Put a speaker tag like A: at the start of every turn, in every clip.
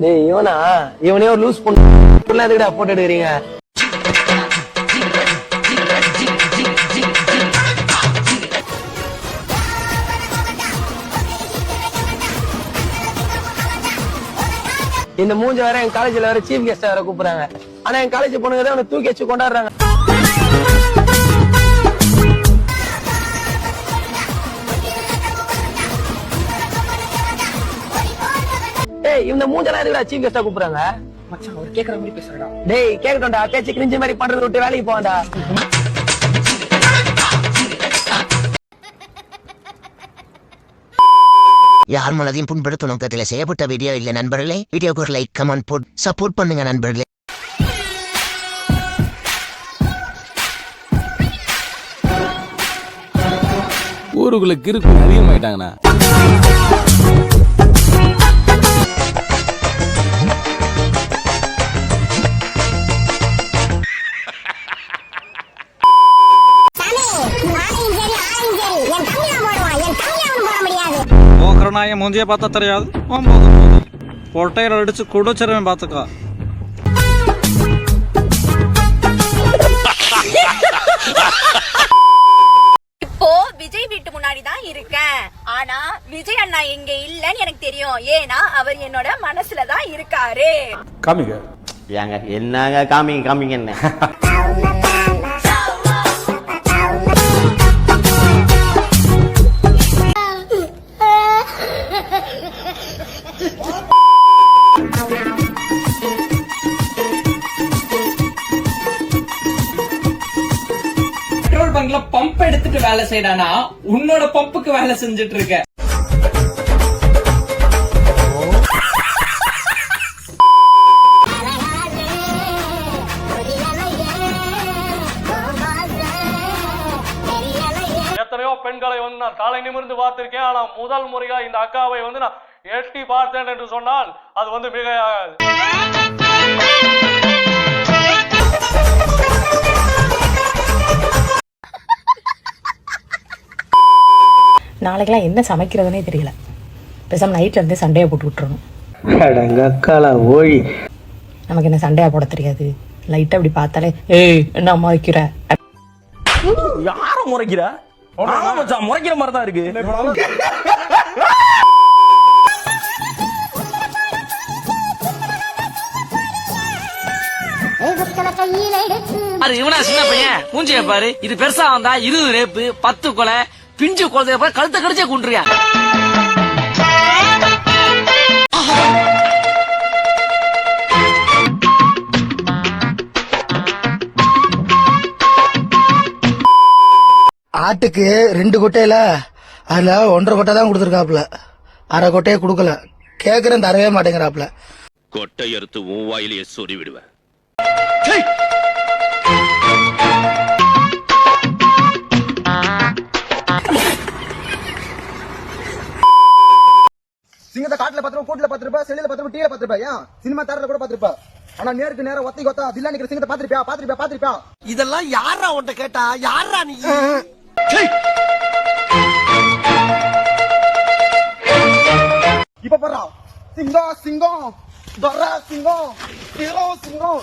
A: டேய் இவனா? இவனே ஒரு லூஸ் பொண்ணு. எதுக்குடா போட்டோ எடுக்கிறீங்க? இந்த மூஞ்ச வேற என் காலேஜ்ல வேற சீஃப் கெஸ்டா வேற கூப்பிடுறாங்க. ஆனா என் காலேஜ் பொண்ணுங்க தான் அவனை தூக்கி வச்சு கொண்டாடுறாங்க. டேய் இந்த மூஞ்செல்லாம் எதுக்குடா சீஃப் கெஸ்டா கூப்பிடுறாங்க?
B: மச்சான் அவர் கேக்குற மாதிரி பேசுறடா.
A: டேய் கேக்கட்டும்டா. பேச்சு கிரிஞ்சு மாதிரி பண்றது விட்டு வேலைக்கு போவான்டா.
C: யார் மனதையும் புண்படுத்தும் நோக்கத்தில் செய்யப்பட்ட வீடியோ இல்லை நண்பர்களே. வீடியோக்கு ஒரு லைக் கமெண்ட் போட் சப்போர்ட் பண்ணுங்க நண்பர்களே.
D: ஊருக்குள்ள கிறுக்கு அதிகமாயிட்டாங்கண்ணா
E: நாய மூஞ்சிய பார்த்தா தெரியாது போதும் பொட்டையில அடிச்சு குடிச்சிருவேன் பாத்துக்கோ
F: இப்போ விஜய் வீட்டு முன்னாடி தான் இருக்கேன் ஆனா விஜய் அண்ணா இங்க இல்லன்னு எனக்கு தெரியும் ஏன்னா அவர் என்னோட மனசுல தான் இருக்காரு
G: காமிங்க
H: ஏங்க என்னங்க காமிங்க காமிங்க என்ன
B: பெட்ரோல் பம்ப் எடுத்துட்டு வேலை செய்யறானா? உன்னோட பம்புக்கு வேலை செஞ்சுட்டு இருக்க.
I: எத்தனையோ பெண்களை வந்து நான் தலை நிமிர்ந்து பார்த்திருக்கேன். ஆனா முதல் முறையா இந்த அக்காவை வந்து நான் எட்டி பார்த்தேன் என்று சொன்னால் அது வந்து மிகையாகாது.
J: நாளைக்கெல்லாம் என்ன சமைக்கிறதுனே தெரியல. பேசாம நைட்ல இருந்தே சண்டையை போட்டு விட்டுறணும்.
A: அடங்கக்கால ஓழி
J: நமக்கு என்ன சண்டையா போட தெரியாது. லைட்டா அப்படி பார்த்தாலே ஏய் என்ன அம்மா வைக்கிற?
A: யார முறைக்கிற? முறைக்கிற மாதிரி தான் இருக்கு
B: அது இவனா சின்ன பையன். மூஞ்சிய பாரு. இது பெருசா வந்தா இருபது ரேப்பு பத்து கொலை. பிஞ்சு குழந்தைய கழுத்தை கடிச்சே கொண்டுறியா
K: ஆட்டுக்கு ரெண்டு கொட்டையில அதுல ஒன்றரை கொட்டை தான் கொடுத்துருக்காப்புல. அரை கொட்டையை கொடுக்கல. கேக்குறேன் தரவே மாட்டேங்கிறாப்புல.
D: கொட்டை அறுத்து உன் வாயிலேயே சொறி விடுவேன்.
K: சிங்கத்தை காட்டுல பத்து ரூபா கூட்டுல பத்து ரூபாய் செல்லுல பத்து டீல பத்து ரூபாய் ஏன்? சினிமா தேட்டர்ல கூட பத்து ஆனா நேருக்கு நேரம் ஒத்தி ஒத்தா தில்லா நிக்கிற சிங்கத்தை பாத்திருப்பியா பாத்திருப்பியா பாத்திருப்பியா
A: இதெல்லாம் யாரா உன்ட்ட கேட்டா? யாரா நீ?
K: இப்ப போடுறா சிங்கம் சிங்கம் தொர்ரா சிங்கம் ஹீரோ சிங்கம்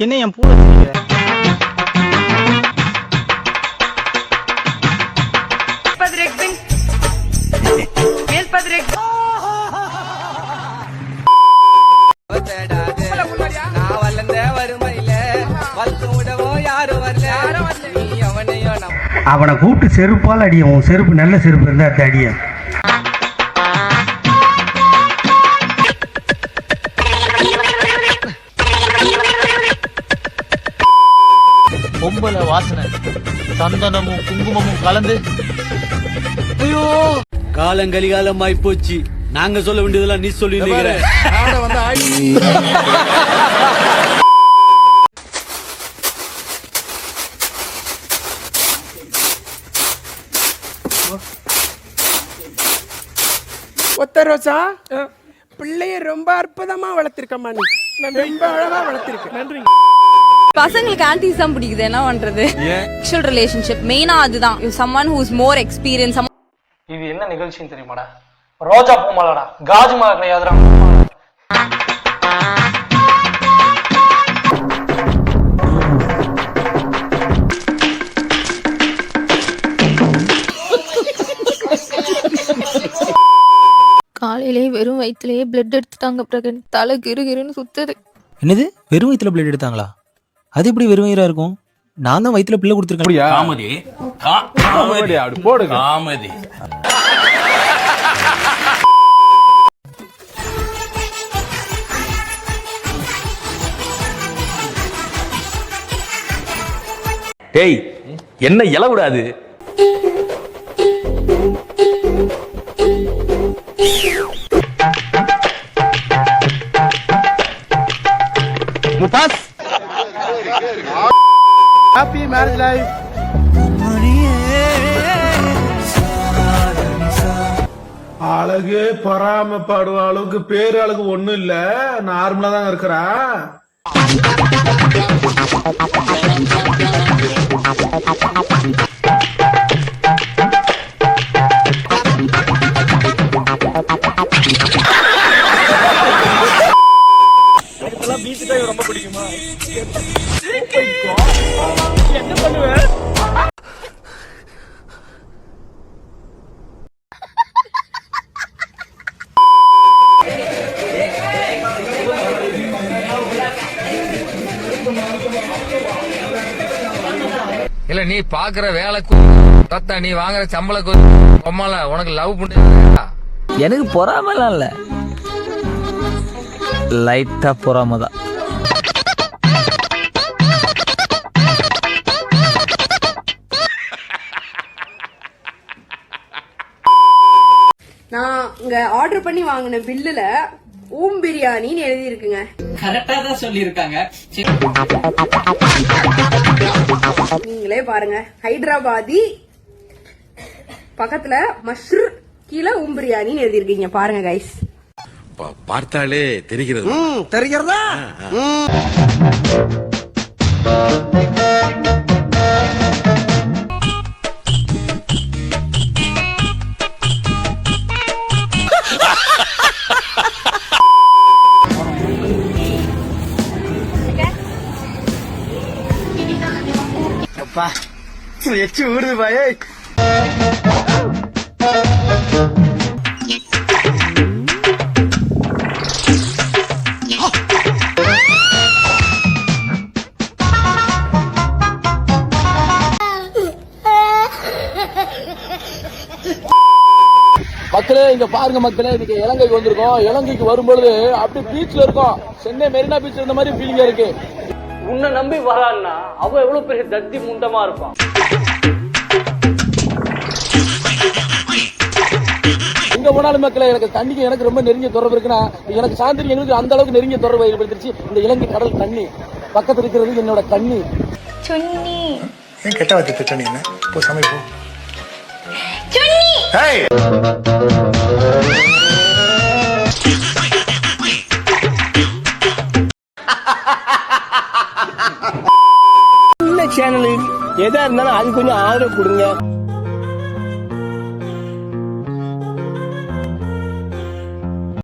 E: என்ன என் பூல
G: அவனை கூப்பிட்டு செருப்பால் அடியும் உன் செருப்பு நல்ல செருப்பு இருந்தா அது அடியும்
A: பொம்பளை வாசனை சந்தனமும் குங்குமமும் கலந்து.
E: காலங்கலிகாலம் ஆயி போச்சு நாங்க சொல்ல வேண்டியதெல்லாம் நீ சொல்லி
B: ரோசா பிள்ளைய ரொம்ப அற்புதமா வளர்த்திருக்கம்மா நீ. ரொம்ப அழகா வளர்த்திருக்க. நன்றி
F: பசங்களுக்கு ஆன்டிஸ் தான் பிடிக்குது என்ன பண்றது? செக்ஷுவல் ரிலேஷன்ஷிப் மெயினா அதுதான். சம்மன் ஹூஸ் மோர் எக்ஸ்பீரியன்ஸ்
I: இது என்ன நிகழ்ச்சின்னு தெரியுமாடா? ரோஜா பூ மலடா காஜு மலை கிடையாதுடா
L: காலையிலேயே வெறும் வயிற்றுலயே பிளட் எடுத்துட்டாங்க பிரகன் தலை கிரு கிருன்னு சுத்துது.
M: என்னது? வெறும் வயிற்றுல பிளட் எடுத்தாங்களா? அது எப்படி வெறும் வயிறா இருக்கும்? நான் தான் வயிற்றுல பிள்ளை கொடுத்துருக்கேன்.
N: காமெடி காமெடி அப்படி போடுங்க. காமெடி
O: டேய் என்ன இல முபாஸ்
P: ஹாப்பி மேரேஜ் லைஃப்
I: அழகு பொறாமப்படுற அளவுக்கு பேரு அழகு ஒண்ணும் இல்ல. நார்மலா தான் இருக்கிறா.
O: இல்ல நீ பாக்குற வேலைக்கு தத்தா நீ வாங்குற சம்பளக்கு பொம்மால உனக்கு லவ் பண்ண
Q: எனக்கு பொறாமலாம் இல்ல. லைட்டா பொறாம தான்.
L: நான் இங்க ஆர்டர் பண்ணி வாங்கின பில்லுல ஊம் பிரியாணின்னு எழுதி இருக்குங்க
Q: கரெக்டா தான் சொல்லியிருக்காங்க.
L: நீங்களே பாருங்க. ஹைதராபாதி பக்கத்துல மஷ்ரூ கீழே ஊம் பிரியாணின்னு எழுதி இருக்கீங்க பாருங்க கைஸ்
N: பார்த்தாலே தெரிகிறது.
P: தெரிகிறதா? எச்சு ஊடுது பாயே.
O: மக்களே இங்க பாருங்க மக்களே இன்னைக்கு இலங்கைக்கு வந்திருக்கோம். இலங்கைக்கு வரும்பொழுது அப்படி பீச்ல இருக்கோம். சென்னை மெரினா பீச் இருந்த மாதிரி ஃபீலிங்கா இருக்கு.
I: உன்னை நம்பி வரான்னா அவன் எவ்வளவு பெரிய தத்தி முண்டமா இருப்பான்.
O: போனாலும் மக்களே எனக்கு தண்ணிக்கு எனக்கு ரொம்ப நெருங்கிய தொடர்பு இருக்குன்னா எனக்கு சாந்திரி எங்களுக்கு அந்த அளவுக்கு நெருங்கிய தொடர்பு ஏற்படுத்திருச்சு. இந்த இலங்கை கடல் தண்ணி பக்கத்துல இருக்கிறது என்னோட கண்ணி.
L: சுன்னி.
P: ஏன் கெட்ட வார்த்தை திட்ட நீ என்ன? போ சமைப்போம்
O: சேனல் எதா இருந்தாலும் அது கொஞ்சம் ஆதரவு கொடுங்க.